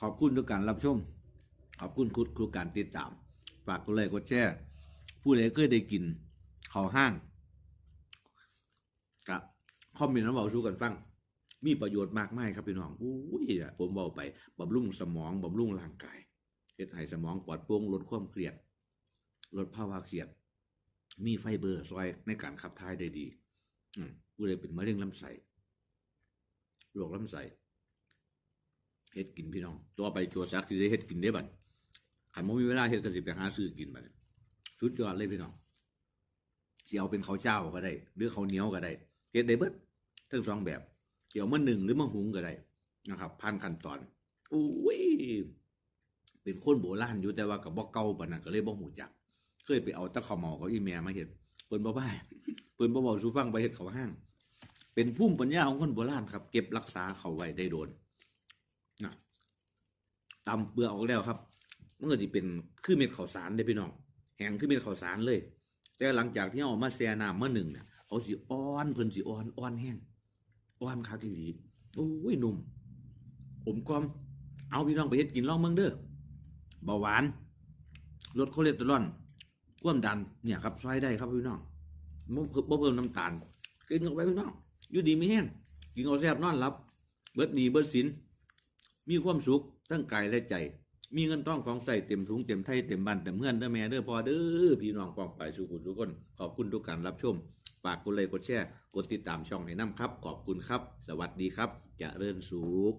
ขอบคุณทุกการรับชม ขอบคุณคุดครูการติดตาม ฝากกดไลค์กดแชร์ผู้ใดเคยได้กินข้าวห้างกับคอมเมนต์มาบอกสู้กันฟัง มีประโยชน์มากมายครับพี่น้องอุ้ยผมเบาไปบำรุงสมองบำรุงร่างกายเฮ็ดให้สมองปลอดโปร่งลดความเครียด ลดภาวะเครียด มีไฟเบอร์ซอยในการขับถ่ายได้ดี อืมผู้ใดเป็นมะเร็งลำไส้โรคลำไส้ เฮ็ดกินพี่น้อง ตัวไปตัวซักที่ได้เฮ็ดกินได้บัดขันบ่มีเวลาเฮ็ดก็สิไปหาซื้อกินบัดสุดยอดเลยพี่น้องสิเอาเป็นข้าวเจ้าก็ได้ หรือข้าวเหนียวก็ได้เฮ็ดได้เบิดทั้งสองแบบเกี่ยวมาหนึ่งหรือมาหุงก็ได้นะครับผ่านขั้นตอนอุ้ยเป็นคนโบราณอยู่แต่ว่ากับบ่เก่าปานนั้นก็เลยบ่หูจัก เคยไปเอาตะขาวเหมาเขาอีเมียมาเห็นเปิ้นบ่บ้ายเปิ้นบ่บอกสู่ฟังไปเฮ็ดเขาวห้าง เป็นภูมิปัญญาของคนโบราณครับ เก็บรักษาเขาไว้ได้โดน ตำเปลือกออกแล้วครับมันก็สิเป็นคือเม็ดข้าวสารได้พี่น้องแห้งคือเม็ดข้าวสารเลย แต่หลังจากที่เอามาแช่น้ำมาหนึ่งเนี่ยเขาสิอ่อนเพิ่นสิอ่อนอ่อนแห้งอ่อนคักอีหลีโอ้ยหนุ่มผมกลอมเอาพี่น้องไปเฮ็ดกินลองเบิ่งเด้อเบาหวานลดคอเลสเตอรอลความดันเนี่ยครับช่วยได้ครับพี่น้องบ่เพิ่มบ่เพิ่มน้ำตาลกินเข้าไปพี่น้องอยู่ดีไม่แห้งกินเอาแซ่บนอนหลับ เบิดหนีเบิดสิน มีความสุขทั้งกายและใจ มีเงินต้องของใส่เต็มถุงเต็มไทยเต็มบ้านเต็มเพื่อนเด้อแม่เด้อพ่อเด้อพี่น้องกองไปสู่คุณทุกคน ขอบคุณทุกการรับชมฝากกดไลค์กดแชร์กดติดตามช่องให้น้ำครับ ขอบคุณครับ สวัสดีครับเจะเริญสุข